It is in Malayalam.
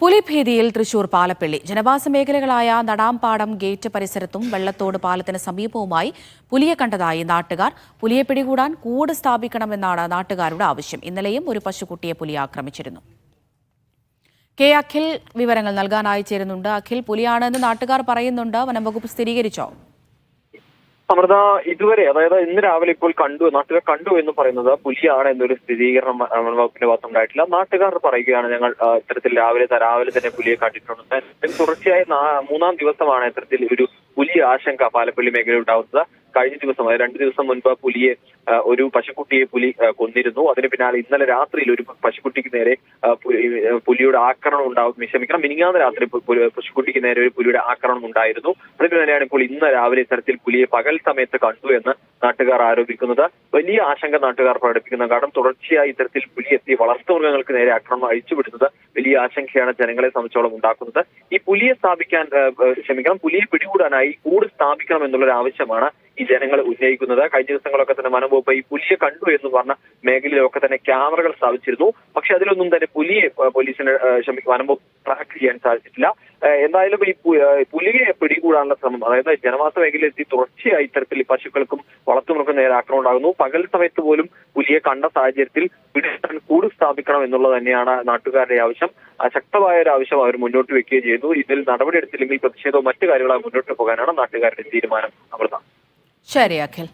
പുലിഭീതിയിൽ തൃശൂർ പാലപ്പള്ളി. ജനവാസ മേഖലകളായ നടാംപാടം ഗേറ്റ് പരിസരത്തും വെള്ളത്തോട് പാലത്തിന് സമീപവുമായി പുലിയെ കണ്ടതായി നാട്ടുകാർ. പുലിയെ പിടികൂടാൻ കൂട് സ്ഥാപിക്കണമെന്നാണ് നാട്ടുകാരുടെ ആവശ്യം. ഇന്നലെയും ഒരു പശുക്കുട്ടിയെ പുലി ആക്രമിച്ചിരുന്നു. കെ അഖിൽ വിവരങ്ങൾ നൽകാനായി ചേരുന്നുണ്ട്. അഖിൽ പുലിയാണെന്ന് നാട്ടുകാർ പറയുന്നുണ്ട്. വനംവകുപ്പ് സ്ഥിരീകരിച്ചോ? അമൃത ഇതുവരെ അതായത് ഇന്ന് രാവിലെ ഇപ്പോൾ കണ്ടു നാട്ടുകാർ കണ്ടു എന്ന് പറയുന്നത് പുലിയാണ് എന്നൊരു സ്ഥിരീകരണം വകുപ്പിന്റെ ഭാഗത്ത് ഉണ്ടായിട്ടില്ല. നാട്ടുകാർ പറയുകയാണ് ഞങ്ങൾ ഇത്തരത്തിൽ രാവിലെ രാവിലെ തന്നെ പുലിയെ കണ്ടിട്ടുണ്ട്. തുടർച്ചയായി മൂന്നാം ദിവസമാണ് ഇത്തരത്തിൽ ഒരു പുലി ആശങ്ക പാലപ്പള്ളി മേഖലയിൽ ഉണ്ടാവുന്നത് കഴിഞ്ഞ ദിവസം രണ്ട് ദിവസം മുൻപ് പുലിയെ ഒരു പശുക്കുട്ടിയെ പുലി കൊന്നിരുന്നു. അതിന് പിന്നാലെ ഇന്നലെ രാത്രിയിൽ ഒരു പശുക്കുട്ടിക്ക് നേരെ പുലിയുടെ ആക്രമണം ഉണ്ടാവും. ക്ഷമിക്കണം മിനിങ്ങാന്ന് രാത്രി പശുക്കുട്ടിക്ക് നേരെ ഒരു പുലിയുടെ ആക്രമണം ഉണ്ടായിരുന്നു. അതിന് പിന്നാലെയാണ് ഇപ്പോൾ ഇന്ന് രാവിലെ ഇത്തരത്തിൽ പുലിയെ പകൽ സമയത്ത് കണ്ടു എന്ന് നാട്ടുകാർ ആരോപിക്കുന്നത്. വലിയ ആശങ്ക നാട്ടുകാർ പ്രകടിപ്പിക്കുന്ന കാരണം തുടർച്ചയായി ഇത്തരത്തിൽ പുലി എത്തി വളർത്തുമൃഗങ്ങൾക്ക് നേരെ ആക്രമണം അഴിച്ചുവിടുന്നത് വലിയ ആശങ്കയാണ് ജനങ്ങളെ സംബന്ധിച്ചോളം ഉണ്ടാക്കുന്നത്. ഈ പുലിയെ സ്ഥാപിക്കാൻ ക്ഷമിക്കണം പുലിയെ പിടികൂടാനായി കൂട് സ്ഥാപിക്കണം എന്നുള്ളൊരു ആവശ്യമാണ് ഈ ജനങ്ങൾ ഉന്നയിക്കുന്നത്. കഴിഞ്ഞ ദിവസങ്ങളൊക്കെ തന്നെ വനംവകുപ്പ് ഈ പുലിയെ കണ്ടു എന്ന് പറഞ്ഞ മേഖലയിലൊക്കെ തന്നെ ക്യാമറകൾ സ്ഥാപിച്ചിരുന്നു. പക്ഷെ അതിലൊന്നും തന്നെ പുലിയെ പോലീസിന് ക്ഷമിക്കും വനംവകുപ്പ് ട്രാക്ക് ചെയ്യാൻ സാധിച്ചിട്ടില്ല. എന്തായാലും ഈ പുലിയെ പിടികൂടാനുള്ള ശ്രമം അതായത് ജനവാസ മേഖലയിൽ എത്തി തുടർച്ചയായി ഇത്തരത്തിൽ പശുക്കൾക്കും വളർത്തുമൃഗം നേരെ ആക്രമണം ഉണ്ടാകുന്നു. പകൽ സമയത്ത് പോലും പുലിയെ കണ്ട സാഹചര്യത്തിൽ പിടിച്ചാൻ കൂട് സ്ഥാപിക്കണം എന്നുള്ളത് തന്നെയാണ് നാട്ടുകാരുടെ ആവശ്യം. ശക്തമായ ഒരു ആവശ്യം അവർ മുന്നോട്ട് വെക്കുകയും ചെയ്തു. ഇതിൽ നടപടിയെടുത്തില്ലെങ്കിൽ പ്രതിഷേധവും മറ്റു കാര്യങ്ങളും മുന്നോട്ട് പോകാനാണ് നാട്ടുകാരുടെ തീരുമാനം. അമൃത. ശരി അഖിൽ